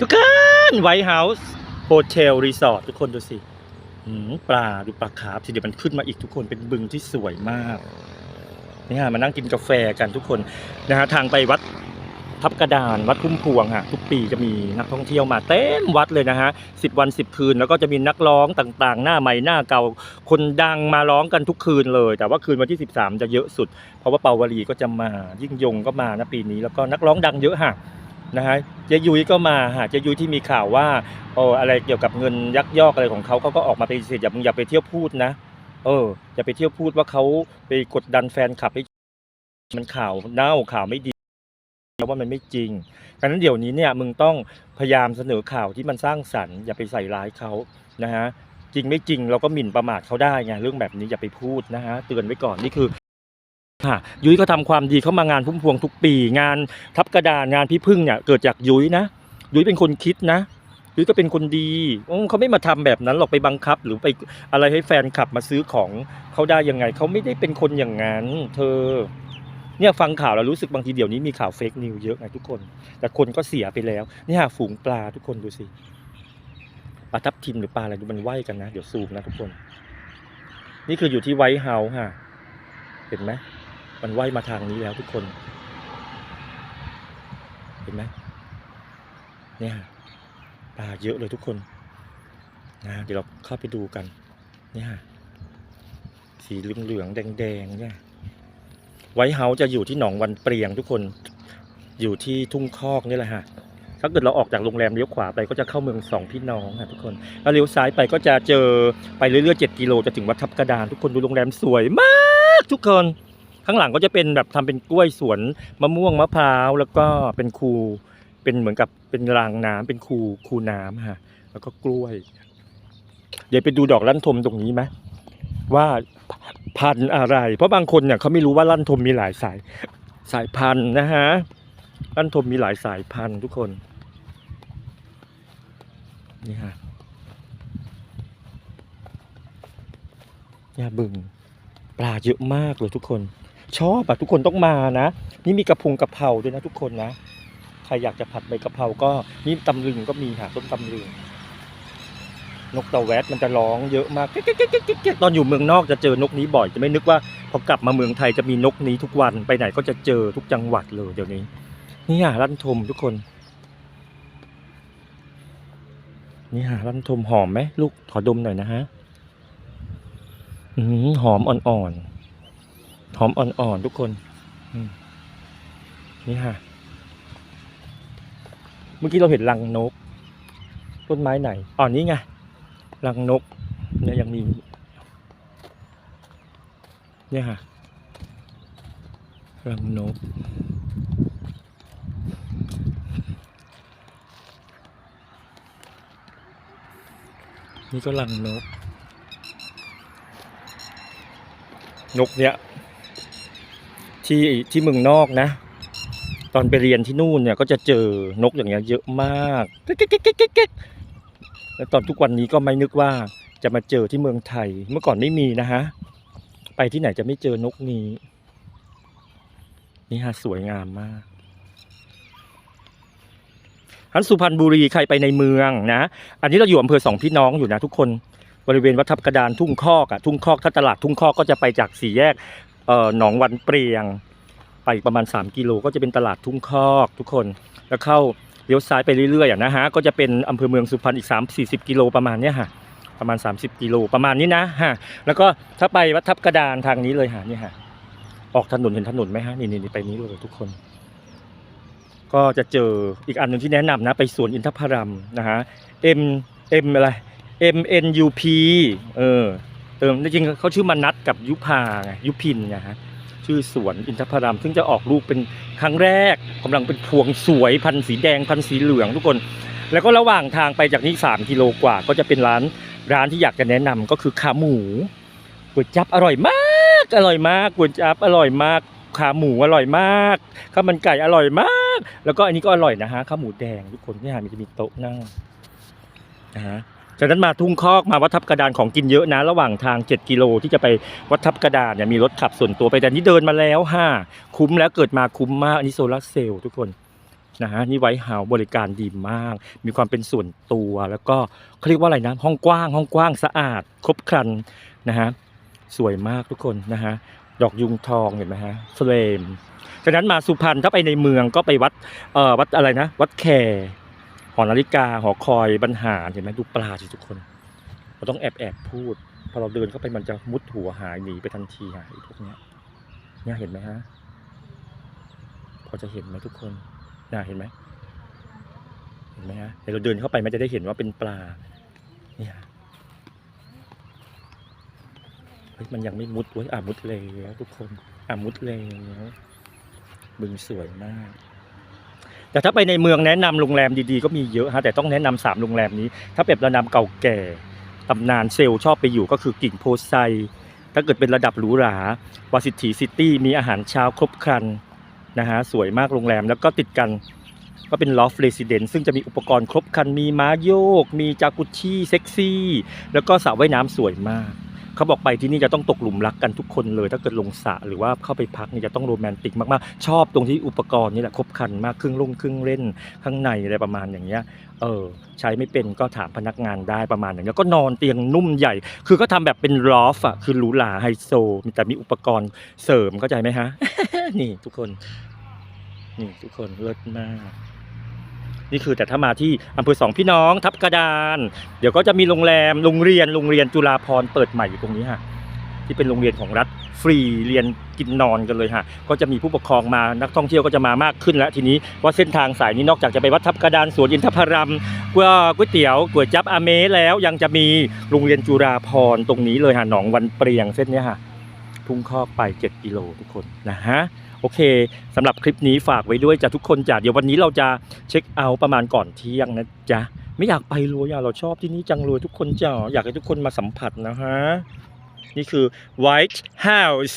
ทุกคนไวท์เฮาส์โฮเทลรีสอร์ททุกคนดูสิปลาดูปลาคาร์ฟสิเดี๋ยวมันขึ้นมาอีกทุกคนเป็นบึงที่สวยมากนี่ฮะมานั่งกินกาแฟกันทุกคนนะฮะทางไปวัดทับกระดานวัดพุ่มพวงฮะทุกปีจะมีนักท่องเที่ยวมาเต็มวัดเลยนะฮะสิบวันสิบคืน แล้วก็จะมีนักร้องต่างๆ หน้าใหม่หน้าเก่าคนดังมาร้องกันทุกคืนเลย แต่ว่าคืนวันที่ 13 จะเยอะสุด เพราะว่าเปาวลีก็จะมายิ่งยงก็มานะปีนี้ แล้วก็นักร้องดังเยอะฮะนะฮะ เจยุ้ยก็มาฮะเจยุ้ยที่มีข่าวว่าโอ้อะไรเกี่ยวกับเงินยักยอกอะไรของเขาเขาก็ออกมาปฏิเสธอย่ามึงอย่าไปเที่ยวพูดนะ เอออย่าไปเที่ยวพูดว่าเขาไปกดดันแฟนคลับให้มันข่าวเน่าข่าวไม่ดีแล้วว่ามันไม่จริงดังนั้นเดี๋ยวนี้เนี่ยมึงต้องพยายามเสนอข่าวที่มันสร้างสรรค์อย่าไปใส่ร้ายเขานะฮะจริงไม่จริงเราก็หมิ่นประมาทเขาได้ไงเรื่องแบบนี้อย่าไปพูดนะฮะเตือนไว้ก่อนนี่คือ ค่ะยุ้ยก็ทำความดีเข้ามางานพุ่มพวงทุกปี งานทับกระดานงานพี่พึ่งเนี่ยเกิดจากยุ้ยนะยุ้ยเป็นคนคิดนะยุ้ยก็เป็นคนดีเขาไม่มาทำแบบนั้นหรอกไปบังคับ หรือไปอะไรให้แฟนคลับมาซื้อของเขาได้ยังไงเขาไม่ได้เป็นคนอย่างนั้น เธอ เนี่ยฟังข่าวแล้วรู้สึกบางทีเดี๋ยวนี้มีข่าวเฟกนิวเยอะไงทุกคน แต่คนก็เสียไปแล้วนี่ฮะฝูงปลาทุกคนดูสิปลาทับทิมหรือปลาอะไรดูมันว่ายกันนะเดี๋ยวซูมนะทุกคน นี่คืออยู่ที่ไวท์เฮาส์ค่ะ เห็นไหม มันว่ายมาทางนี้แล้วทุกคน เห็นไหมเนี่ยปลาเยอะเลยทุกคนนะเดี๋ยวเราเข้าไปดูกัน เนี่ยสีเหลืองๆแดงๆเนี่ยไวท์เฮาส์จะอยู่ที่หนองวันเปรียงทุกคนอยู่ที่ทุ่งคอกนี่แหละฮะถ้าเกิดเราออกจากโรงแรมเลี้ยวขวาไปก็จะเข้าเมืองสองพี่น้องค่ะทุกคนแล้วเลี้ยวซ้ายไปก็จะเจอไปเรื่อยๆ7กิโลจะถึงวัดทับกระดาน ทุกคนดูโรงแรมสวยมากทุกคน ข้างหลังก็จะเป็นแบบทำเป็นกล้วยสวนมะม่วงมะพร้าวแล้วก็เป็นคูเป็นเหมือนกับเป็นรางน้ำเป็นคูคูน้ำค่ะแล้วก็กล้วย เดี๋ยวไปดูดอกลั่นทมตรงนี้ไหมว่าพันธุ์อะไร เพราะบางคนเนี่ยเขาไม่รู้ว่าลั่นทมมีหลายสายสายพันธุ์นะฮะลั่นทมมีหลายสายพันธุ์ทุกคนนี่ฮะเนี่ยบึงปลาเยอะมากเลยทุกคน ชอบอะทุกคนต้องมานะ นี่มีกระพุงกระเพราด้วยนะทุกคนนะ ใครอยากจะผัดใบกะเพราก็นี่ตำลึงก็มีค่ะต้นตำลึงนกตะแวดมันจะร้องเยอะมากเก๊กเก๊กเก๊กเก๊กเก๊กตอนอยู่เมืองนอกจะเจอนกนี้บ่อย จะไม่นึกว่าพอกลับมาเมืองไทยจะมีนกนี้ทุกวันไปไหนก็จะเจอทุกจังหวัดเลยเดี๋ยวนี้นี่อะลั่นทมทุกคน นี่ฮะลั่นทมหอมไหมลูกขอดมหน่อยนะฮะอืมหอมอ่อนๆ หอมอ่อนๆทุกคนนี่ฮะเมื่อกี้เราเห็นรังนก ต้นไม้ไหนอ๋อนี่ไงรังนก เนี่ยยังมีเนี่ยฮะรังนก นี่ก็รังนก นกเนี้ย ที่ที่เมืองนอกนะ ตอนไปเรียนที่นู่นเนี่ยก็จะเจอนกอย่างเงี้ยเยอะมากเก๊กแล้วตอนทุกวันนี้ก็ไม่นึกว่าจะมาเจอที่เมืองไทย เมื่อก่อนไม่มีนะฮะ ไปที่ไหนจะไม่เจอนกนี้ นี่ฮะสวยงามมากฮันสุพรรณบุรีใครไปในเมืองนะ อันนี้เราอยู่อำเภอสองพี่น้องอยู่นะทุกคน บริเวณวัดทับกระดานทุ่งคอกอะทุ่งคอกถ้าตลาดทุ่งคอกก็จะไปจากสี่แยก เอ่อหนองวันเปรียง ไปประมาณ 3 กิโลก็จะเป็นตลาดทุ่งคอกทุกคน แล้วเข้าเลี้ยวซ้ายไปเรื่อยๆอะนะฮะก็จะเป็นอำเภอเมืองสุพรรณอีก 3 40 กิโลประมาณเนี้ยฮะประมาณ 30 กิโลประมาณนี้นะฮะแล้วก็ถ้าไปวัดทับกระดานทางนี้เลยฮะนี่ฮะออกถนนเห็นถนนไหมฮะนี่นี่นี่ไปนี้เลยทุกคน ก็จะเจออีกอันหนึ่งที่แนะนำนะ ไปสวนอินทผลัมนะฮะ M M อะไร M N U P เออ เติมจริงๆเขาชื่อมนัทกับยุพาไงยุพินไงฮะชื่อสวนอินทผลัมซึ่งจะออกลูกเป็นครั้งแรกกำลังเป็นพวงสวยพันสีแดงพันสีเหลืองทุกคน แล้วก็ระหว่างทางไปจากนี้ 3 กิโลกว่า ก็จะเป็นร้านร้านที่อยากจะแนะนำก็คือขาหมูก๋วยจับอร่อยมากอร่อยมากก๋วยจับอร่อยมากขาหมูอร่อยมากข้าวมันไก่อร่อยมาก แล้วก็อันนี้ก็อร่อยนะฮะข้าวหมูแดงทุกคนเนี่ยมันจะมีโต๊ะนั่งนะฮะ จากนั้นมาทุ่งคอกมาวัดทับกระดานของกินเยอะนะ ระหว่างทาง 7 กิโลที่จะไปวัดทับกระดานเนี่ยมีรถขับส่วนตัวไปแต่นี่เดินมาแล้วห้าคุ้มแล้วเกิดมาคุ้มมากอันนี้โซลาร์เซลล์ทุกคนนะฮะนี่ไวท์เฮาบริการดีมาก มีความเป็นส่วนตัวแล้วก็เขาเรียกว่าอะไรนะห้องกว้าง ห้องกว้างสะอาด ครบครันนะฮะสวยมากทุกคนนะฮะดอกยุงทองเห็นไหมฮะเฟรมฉะนั้นมาสุพรรณถ้าไปในเมืองก็ไปวัดเอ่อวัดอะไรนะ วัดแค อนาฬิกาหอคอยบรรหารเห็นไหมดูปลาสิทุกคน เราต้องแอบแอบพูด พอเราเดินเข้าไปมันจะมุดหัวหายหนีไปทันทีหายพวกเนี้ยเนี่ยเห็นไหมฮะ พอจะเห็นไหมทุกคนน่าเห็นไหมเห็นไหมฮะเดี๋ยวเราเดินเข้าไปมันจะได้เห็นว่าเป็นปลา เนี่ยเฮ้ยมันยังไม่มุดเว้ยอะมุดแล้วทุกคนอะมุดแล้วบึงสวยมาก แต่ถ้าไปในเมืองแนะนำโรงแรมดีๆก็มีเยอะฮะแต่ต้องแนะนำสามโรงแรมนี้ ถ้าเป็นระดับเก่าแก่ตำนานเซลชอบไปอยู่ก็คือกิ่งโพไซ ถ้าเกิดเป็นระดับหรูหราวาสิตีซิตี้มีอาหารเช้าครบครันนะฮะสวยมากโรงแรมแล้วก็ติดกันก็เป็นลอฟเรสิเดนซึ่งจะมีอุปกรณ์ครบครันมีม้าโยก มีจากุชชี่เซ็กซี่ แล้วก็สระว่ายน้ำสวยมาก เขาบอกไปที่นี่จะต้องตกหลุมรักกันทุกคนเลย ถ้าเกิดลงสระหรือว่าเข้าไปพักนี่จะต้องโรแมนติกมากๆ ชอบตรงที่อุปกรณ์นี่แหละครบครันมากเครื่องลงเครื่องเล่นข้างในอะไรประมาณอย่างเงี้ยเออใช้ไม่เป็นก็ถามพนักงานได้ประมาณอย่างเงี้ยก็นอนเตียงนุ่มใหญ่ คือก็ทำแบบเป็นลอฟอะคือหรูหราไฮโซมีแต่มีอุปกรณ์เสริมเข้าใจไหมฮะนี่ทุกคนนี่ทุกคนเลิศมาก นี่คือแต่ถ้ามาที่อำเภอสองพี่น้องทับกระดาน เดี๋ยวก็จะมีโรงแรมโรงเรียนโรงเรียนจุฬาภรเปิดใหม่อยู่ตรงนี้ฮะที่เป็นโรงเรียนของรัฐฟรีเรียนกินนอนกันเลยฮะก็จะมีผู้ปกครองมานักท่องเที่ยวก็จะมามากขึ้นแล้วทีนี้ว่าเส้นทางสายนี้นอกจากจะไปวัดทับกระดานสวนอินทผลัมก๋วยก๋วยเตี๋ยวก๋วยจับอาเมแล้วยังจะมีโรงเรียนจุฬาภรตรงนี้เลยฮะหนองวันเปรียงเส้นนี้ฮะทุ่งคอกไป 7 กิโลทุกคนนะฮะ โอเคสำหรับคลิปนี้ฝากไว้ด้วยจ้ะทุกคนจ้ะเดี๋ยววันนี้เราจะเช็คเอาท์ประมาณก่อนเที่ยงนะจ๊ะไม่อยากไปเลยอะเราชอบที่นี่จังเลยทุกคนจ้ะอยากให้ทุกคนมาสัมผัสนะฮะนี่คือ White House